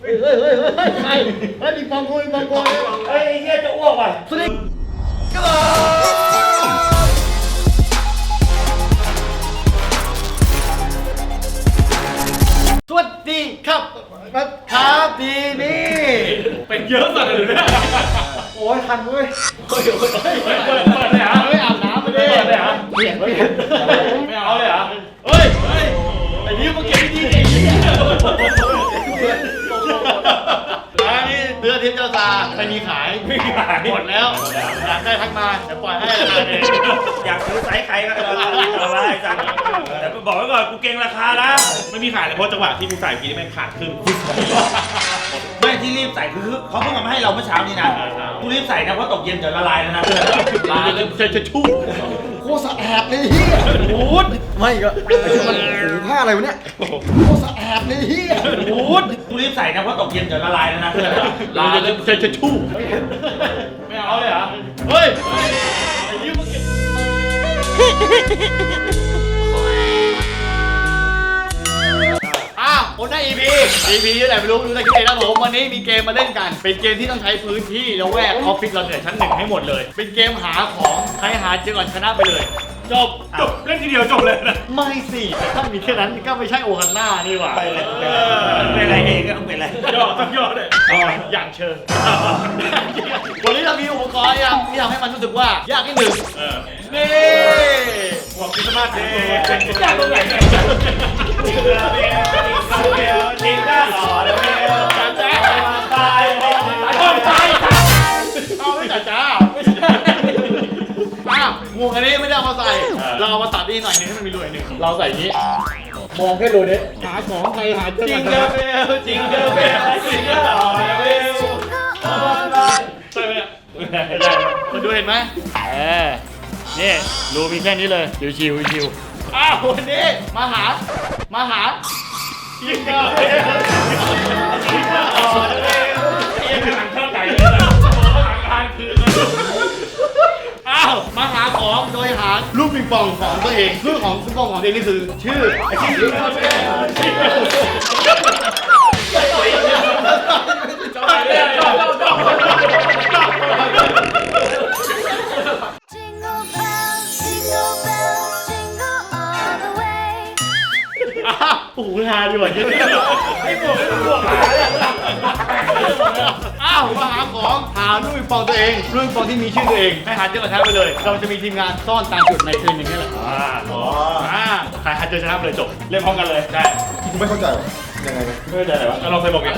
เฮ้ยเฮ้ยเฮ้ยเฮ้ยใครเฮ้ยมีปองโกยปองโกเฮ้ยไอ้เหี้ยจะอ้วกว่ะสวัสดีสวัสดีครับครับดีนี่เป็นเยอะสัตว์เลยเนี่ยโอ้ยคันเว้ยเปิดเปิดเลยเห หมดแล้วอยากได้ทักมาเดี๋ยวปล่อยให้ราคาเองอยากซื้อไซส์ใครก็เอาอะไรสั่งแต่บอกไว้ก่อนกูเก่งราคานะไม่มีขายเลยเพราะจังหวะที่กูใส่พี่นี่แม่งขาดครึ่งไม่ที่รีบใส่คือเขาเพิ่งเอามาให้เราเมื่อเช้านี้นะกู รีบใส่นะเพราะตกเย็นเดี๋ยวละลายแล้วนะลาจะจะจะชุ่มโคตรสะอาดเลยเฮียพูดไม่ก็ไอ้ที่มันหูผ้าอะไรวะเนี่ยโคตรสะอาดเลยเฮียพูดกูรีบใส่นะเพราะตกเย็นเดี๋ยวละลายแล้วนะลาจะจะจะชุ่มไม่เอาเลยเหรอเฮ้ยไอ้นี่มึ คนได้ EP EP ที่ไหนไม่รู้รู้ได้ที่ไหนนะผมวันนี้มีเกมมาเล่นกัน เป็นเกมที่ต้องใช้พื้นที่แล้วแวกออฟฟิศเราเนี่ยชั้นหนึ่งให้หมดเลย เป็นเกมหาของใครหาเจอก่อนชนะไปเลย จบจบเล่นทีเดียวจบเลยนะไม่สิถ้ามีแค่นั้นก็ไม่ใช่โอฮันน่านี่หว่าไปเลยเป็นไรเองก็ต้องเป็นไรย่อต้องย่อเลยอ๋ออย่างเชิงวันนี้เรามีอุปกรณ์อย่างที่ทำให้มันรู้สึกว่ายากที่หนึ่งเออนี่หวังคริสต์มาสเดย์อยากตรงไหน เราใส่อย่างนี้ มองแค่รูนี้หาของใครหาเจอจริกังนเดอเบลจริงเดอเบลจริงเดอเบลใช่ไหมเนี่ยไม่ได้มาดูเห็นไหมเออนี่รูมีแค่นี้เลยชิวชิวชิวอ้าววันนี้มาหา มาหาจริงเดอเบลจริงเดอเบล อ้าวมาหาของโดยหาลูกปิงปองของตัวเองชื่อของปิงปองของตัวเองนี่คือ ชื่อไอ้ที่ชื่อว่าเป็นชอบเลยชอบชอบชอบ Jingle bells, jingle bells, jingle all the way. อ้าวปู่ฮาดีกว่าเยอะไอ้บวกไอ้บวกหาเนี่ยอ้าวมาหาของหาลูกปิงปองตัวเองลูกปิงปองที่มีชื่อตัวเองให้หาเจอกันแท้ไปเลย เราจะมีทีมงานซ่อนตามจุดในคืนนี้แหละอ่าอ๋ออ่าใครหาเจอชนะไปเลยจบเล่นพร้อมกันเลยได้กูไม่เข้าใจว่ะยังไงเนี่ยไม่ได้อะไรวะเราใส่บอกอย่าง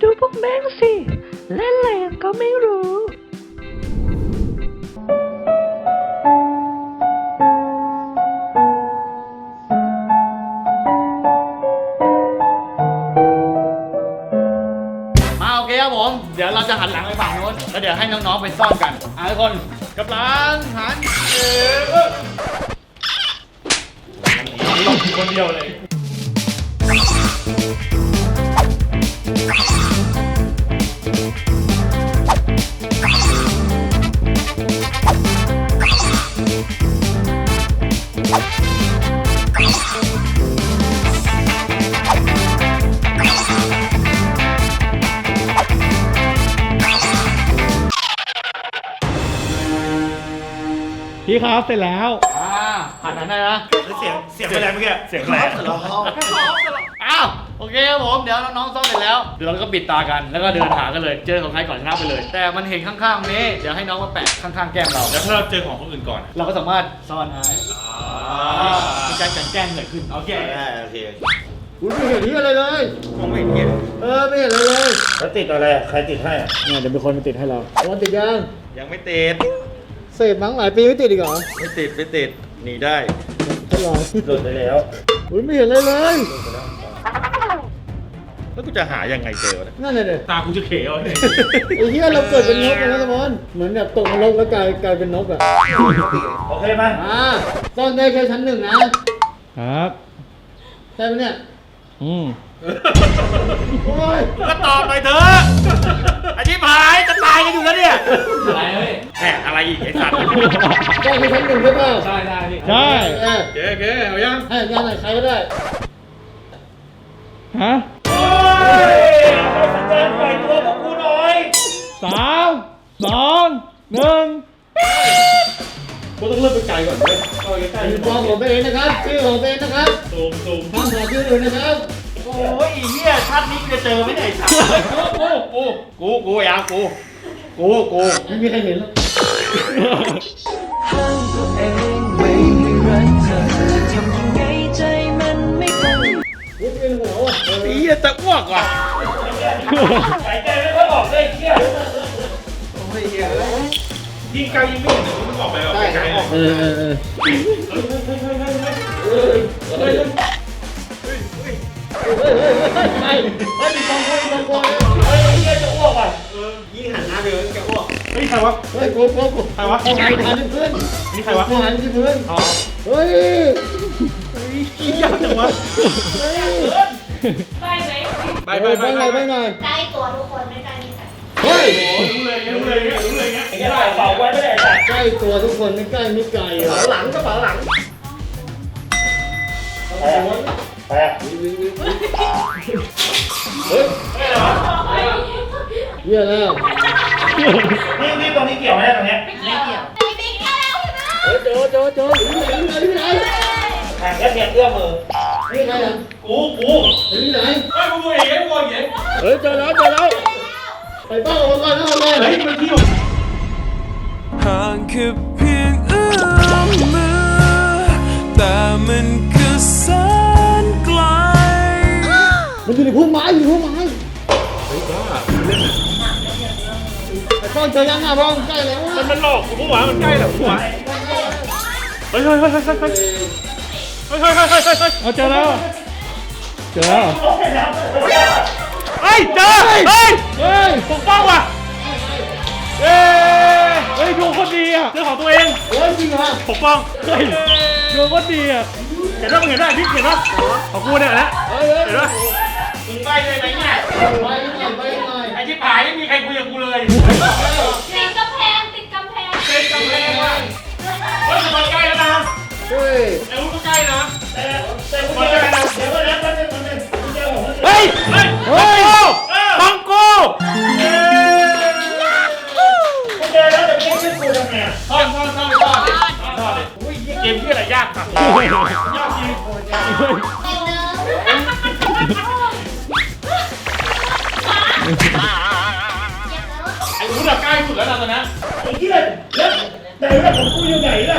ดูพวกแม่งสิ เล่นอะไรกันก็ไม่รู้ ผมเดี๋ยวเราจะหันหลังไปฝั่งโน้นแล้วเดี๋ยวให้น้องๆไปซ่อนกันอะทุกคนกำลังหันเออหลบคนเดียวเลย พี่ครับเสร็จแล้วอ่าหันหันได้นะเสียงเสียงอะไรเมื่อกี้เสียงอะไรอ้าวโอเคครับผมเดี๋ยวน้องๆซ่อนเสร็จแล้วเดี๋ยวเราก็ปิดตากันแล้วก็เดินหากันเลย เจอของใครก่อนชนะไปเลย แต่มันเห็นข้างๆนี้เดี๋ยวให้น้องมาแปะข้างๆแก้มเราแล้วถ้าเราเจอของคนอื่นก่อน เราก็สามารถซ่อนได้มีการกลันแกล้งเกิดขึ้นโอเคโอเคคุณไม่เห็นที่อะไรเลยมองไม่เห็นเออไม่เห็นเลยเลยแล้วติดอะไรใครติดให้อะเนี่ยเดี๋ยวมีคนมาติดให้เราวันติดยังยังไม่ติด เสพมั้งหลายปีไม่ติดอีกเหรอไม่ติดไม่ติดหนีได้ทดลองหลุดไปแล้วอุ้ยไม่เห็นเลยเลยแล้วกูจะหายังไงเจอวะเนี่ยนั่นเลยเด็ตากูจะเขวเนี่ยไอ้เหี้ยเราเกิดเป็นนกกันแล้วสมอนเหมือนแบบตกนรกแล้วกลายกลายเป็นนกอะโอเคไหมอ่าซ่อนได้แค่ชั้นหนึ่งนะครับ ใช่ไหมเนี่ย อืม โอ้ยก็ตอบหน่อยเถอะอธิบายจะตายกันอยู่แล้วเนี่ยอีกไอ้สัตว์ได้คือชั้นหนึ่งใช่ป่ะใช่ได้พี่ใช่เออเก๋เก๋เอายังให้งานไหนใครก็ได้ฮะโอ้ยให้สัญญาณปล่อยตัวพวกกูหน่อยสามสองหนึ่งกูต้องเริ่มไปไกลก่อนเว้ยเอาใกล้ชื่อของผมเองนะครับชื่อของผมเองนะครับๆซูมซูมห้ามบอกชื่ออื่นนะครับ โอ้ยไอ้เหี้ยชาตินี้กูจะเจอไหมเนี่ยไอ้สัตว์กูกูกูกูอยากูกูกูไม่มีใครเห็นหรอกห้ามตัวเองไม่ให้รักเธอทำยังไงใจมันไม่วุ้นเป็นหัวว่ะไอ้เหี้ยจะอ้วกว่ะหายใจไม่ค่อยออกเลยไอ้เหี้ยยิงไกลยิงไม่เห็นมันออกไปออกไปไกลออกเออเออเออ เฮ้ยเฮ้ยเฮ้ยเฮ้ยเฮ้ยมีกองโวยมีกองโวยเฮ้ยไอ้เหี้ยจะอ้วกอะยิ่งหันหน้าไปเลยแกอ้วกเฮ้ยใครวะเฮ้ยโกโกโกใครวะเขาหันหันที่พื้นนี่ใครวะเขาหันที่พื้นเฮ้ยยากจังวะไปไหมไปไปไปไปไงไปไงใกล้ตัวทุกคนไม่ใกล้นิสัยเฮ้ยรู้เลยรู้เลยรู้เลยเงี้ยไอ้เหี้ยเป่าไว้ไม่ได้แต่ใกล้ตัวทุกคนไม่ใกล้ไม่ไกลเหรอหลังก็เปล่าหลัง ไปะเฮ้ยเยี่ยแล้วนี่นี่ตรงนี้เกี่ยวไหมตรงเนี้ยไม่เกี่ยวเฮ้ยเจอเจอเจออยู่ไหนอยู่ไหนอยู่ไหนแข่งแค่เพียงเอื้อมมือนี่ใครอะกูกูอยู่ไหนเฮ้กูเอ๋กูเอ๋เฮ้ยเจอแล้วเจอแล้วไปบ้านออกมาก่อนนะเอาเลยเฮ้ยมันเที่ยวห่างแค่เพียงเอื้อมมือแต่มันก็แสนไกล มันอยู่ในพุ่มไม้อยู่ในพุ่มไม้ไอ้ป้องเจอยังอะป้องใกล้แล้วมันมันหลอกกูปะวะมันใกล้และกูวะเฮ้ยเฮ้ยเฮ้ยเฮ้ยเฮ้ยเฮ้ยเฮ้ยเฮ้ยเฮ้ยเฮ้ยเฮ้ยเอาเจอแล้วเจอแล้วเฮ้ยเจอเฮ้ยเฮ้ยปกป้องว่ะเอ้ยเฮ้ยดวงคนดีอะเรื่อของตัวเองเฮ้ยจริงเหรอปกป้องเฮ้ยดวงคนดีอะเห็นป่ะมึงเห็นป่ะพี่เห็นป่ะของกูเนี่ยแหละเห็นป่ะมึ งใกล้เลยไหมเนี่ยไปหน่อยไปหน่อยไอ้ที่ผายไม่มีใครคุยกับกูเลยติดกำแพงติดกำแพงเป็นกำแพงว่ะเฮ้ยมันใกล้แล้วนะเฮ้ยไอ้ลูกใกล้นะแต่แต่กูใกล้นะเดี๋ยวก่อนนะแป๊บนึงแป๊บนึงกูเจอผมเฮ้ยเฮ้ยเฮ้ยบังกูกูเจอแล้วแต่ไม่ใช่กูทำไงซ่อนซ่อนซ่อนซ่อนซ่อนเลยอุ้ยเกมที่อะไรยากอะยากจริง ใกล้สุดแล้วนะตอนนี้ไอ้ที่ไหนแล้วไหนล่ะของกูอยู่ไหนล่ะ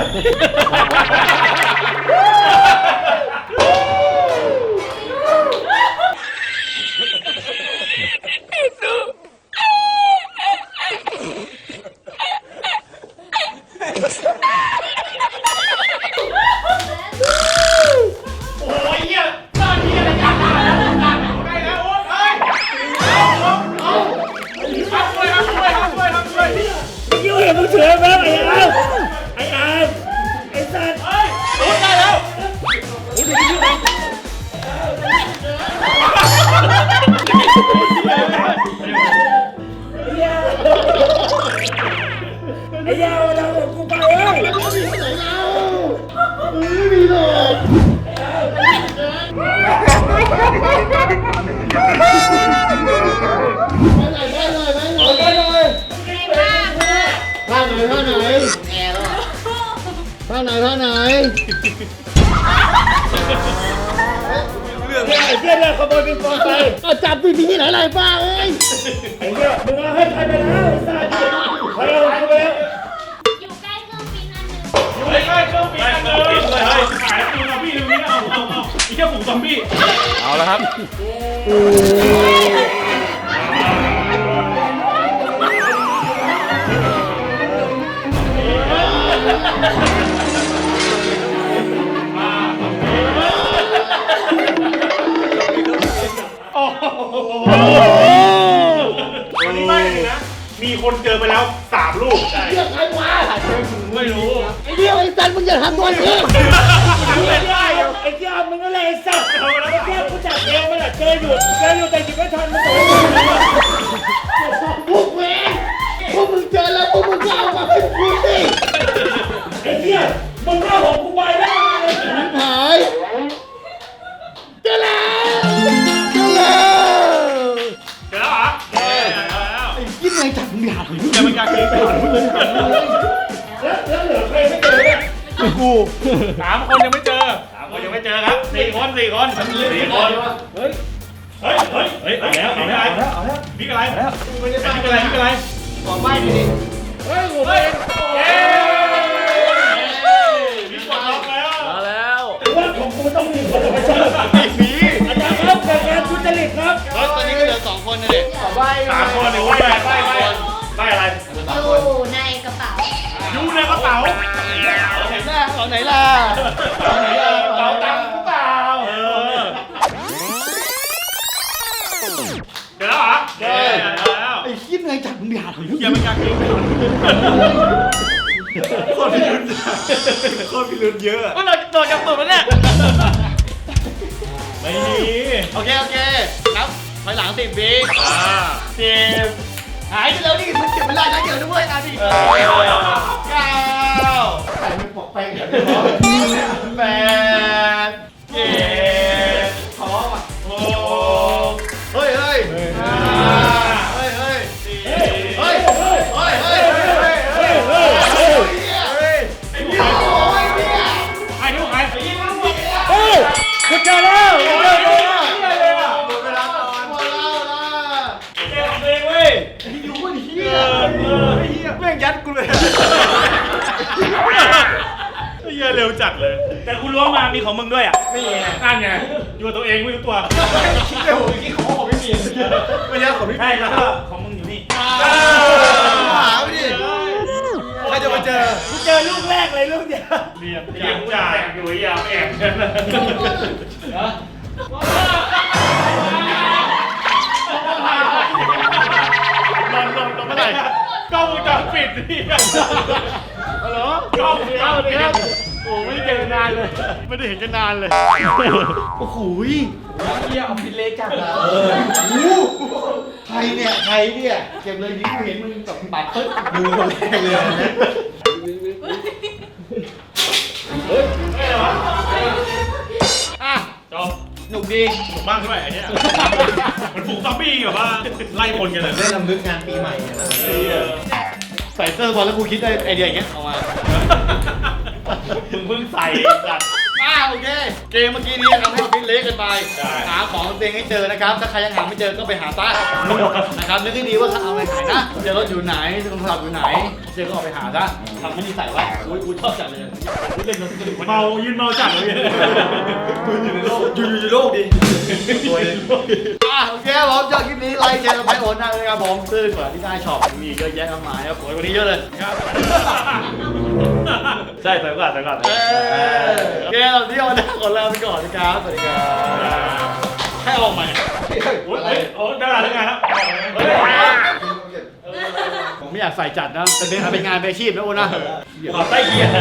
ขโมยเป็นกอไปเอาจับตีที่ไหนไรป้าเอ้ยไอ้เหี้ยมึงเอาให้ใครไปแล้วไอ้สัตว์ใครเอาไปแล้วอยู่ใกล้เครื่องบินอันหนึ่งอยู่ใกล้เครื่องบินอันเดิมเลยเฮ้ยขายปืนเอาพี่ตรงนี้เอาเอาเอาไอ้เจ้าฝูงซอมบี้เอาละครับ คนเจอไปแล้วสามลูกใช่เรียกใครวะไม่รู้ไอ้เรียกไอ้สันมึงอย่าทำตัวนี้ทำไม่ได้ไอ้เจ้ามึงอะไรไอ้สัตว์เอาแล้วไอ้เจ้ากูจับเองมันแหละเจออยู่เจออยู่แต่หยิบไม่ทันมันโดนพวกามคนยังไม่เจอสามคนยังไม่เจอครับสี่คนสี่คนสี่คน เฮ้ย เฮ้ย เฮ้ย เฮ้ยเอาแล้วเอาแล้วเอาแล้วเอาแล้วบิ๊กอะไรบิ๊กอะไรบิ๊กอะไรบอกใบ้ดิ เฮ้ยผมเองเย้บิ๊กปลดล็อกแล้วมาแล้วว่าของกูต้องมีคนมาเจอไม่มีอาจารย์ครับเกิดการทุจริตครับเฮ้ยตอนนี้ก็เหลือสองคนนะเด็กสามคนเนี่ยว่า ไหนล่ะเอาไหนล่ะเป๋าตังค์หรือเปล่าเออเดี๋ยวแล้วเหรอเดี๋ยวแล้วไอ้คิดไงจัดมึงไปหาเลยเกี่ยวกับการคืนโคตรพิรุธโคตรพิรุธเยอะว่าเราโดนจับตัวมันเนี่ยไม่มีโอเคโอเคนับถอยหลังสิบวิอ่าสิบหายไปแล้วนี่มันเก็บเวลาได้เยอะด้วยอะดิเออเก้าใส่ ไปเดี๋ยวแปดเจ็ดท้อป่ะโอ้เฮ้ยเฮ้ยห้าเฮ้ยเฮ้ยสี่เฮ้ยเฮ้ยเฮ้ยเฮ้ยเฮ้ยเฮ้ยเฮ้ยเฮ้ยเฮ้ยใครทุกใครเฮ้ยกูเจอแล้วกูเจอแล้วหมดเวลาก่อนหมดแล้วนะเก่งเองเว้ยรู้ว่าเฮีเอยเฮียแม่งยัดกู เลยเฮียเร็วจัดเลย แต่คุณล้วงมามีของมึงด้วยอะนี่ไงนั่นไงอยู่กับตัวเองไม่รู้ตัวคิดเลยผมคิดของผมไม่มีไม่ใช่ของพี่ใช่แล้วก็ของมึงอยู่นี่หาไปดิใครจะมาเจอกูเจอลูกแรกเลยลูกเดียวเรียบเรียบจ่ายอยู่อย่าแอบกันนะลองลองลองเมื่อไหร่กล้องวงจรปิดนี่ฮัลโหลกล้องวงจรปิด โอ้ไม่ได้เจอกันนานเลย ไม่ได้เห็นกันนานเลย โอ้โหยเฮียเอาพิเล็กจัดอะโอ้โหใครเนี่ยใครเนี่ยเก็บเลยดิกูเห็นมึงแบบปัดปึ๊บดูคนแรกเลยนะอะจบหนุกดี ถูกบ้างใช่ไหมไอ้เนี่ยมันฝูงซอมบี้แบบว่าไล่คนกันเลยได้ลำลึกงานปีใหม่เนี่ยนะ ใส่เสื้อบอลแล้วกูคิดได้ไอเดียอย่างเงี้ยออกมามึง เพิ่งใส่จัด อ่าโอเค เกมเมื่อกี้นี้ทำให้เราฟิตเละกันไปได้หาของตัวเองให้เจอนะครับ ถ้าใครยังหาไม่เจอก็ไปหาป้านะครับนึกให้ดีว่าเอาไปขายนะเจอรถอยู่ไหนเจอโทรศัพท์อยู่ไหน เจอก็เอาไปหาซะทำให้นิสัยไว้อุ้ยอุ้ยชอบจัดเลยเล่นรถสนุกเมายืนเมาจัดเลยอยู่ในโลกอยู่อยู่ในโลกดิอะโอเคครับผมยอดคลิปนี้ไลค์แชร์กับไพโอนได้เลยครับผมซื้อเปิดที่ได้ช็อปมีเยอะแยะมากมายครับผมวันนี้เยอะเลยใช่ใส่ก่อนใส่ก่อนเออโอเคเราเที่ยวนะขอลาไปก่อนนะครับสวัสดีครับให้ออกใหม่โอ้ยโอ้ได้เวลาแล้วไงครับผมไม่อยากใส่จัดนะแต่เป็นเป็นงานเป็นอาชีพนะโอ้นะขอใต้เกียร์